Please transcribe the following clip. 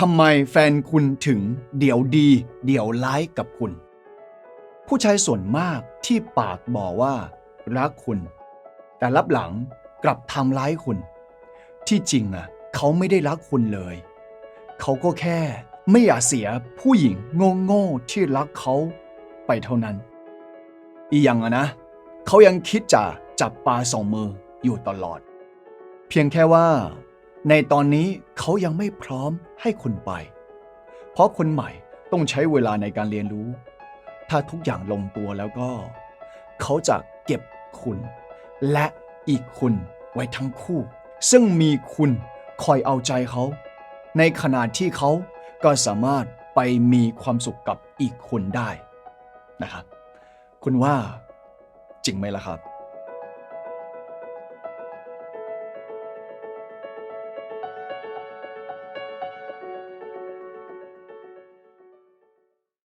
ทำไมแฟนคุณถึงเดี๋ยวดี เดี๋ยวร้ายกับคุณ ผู้ชายส่วนมากที่ปากบอกว่า รักคุณ แต่รับหลังกลับทำร้ายคุณ ที่จริงอะเขาไม่ได้รักคุณเลย เขาก็แค่ไม่อยากเสียผู้หญิงโง่ๆที่รักเขาไปเท่านั้น อีกอย่างอะนะเขายังคิดจะจับปลาสองมืออยู่ตลอด เพียงแค่ว่า ในตอนนี้เขายังไม่พร้อมให้คุณไป เพราะคนใหม่ต้องใช้เวลาในการเรียนรู้ ถ้าทุกอย่างลงตัวแล้วก็ เขาจะเก็บคุณ และอีกคุณไว้ทั้งคู่ ซึ่งมีคุณคอยเอาใจเขา ในขณะที่เขาก็สามารถไปมีความสุขกับอีกคนได้นะครับคุณว่าจริงไหมล่ะครับ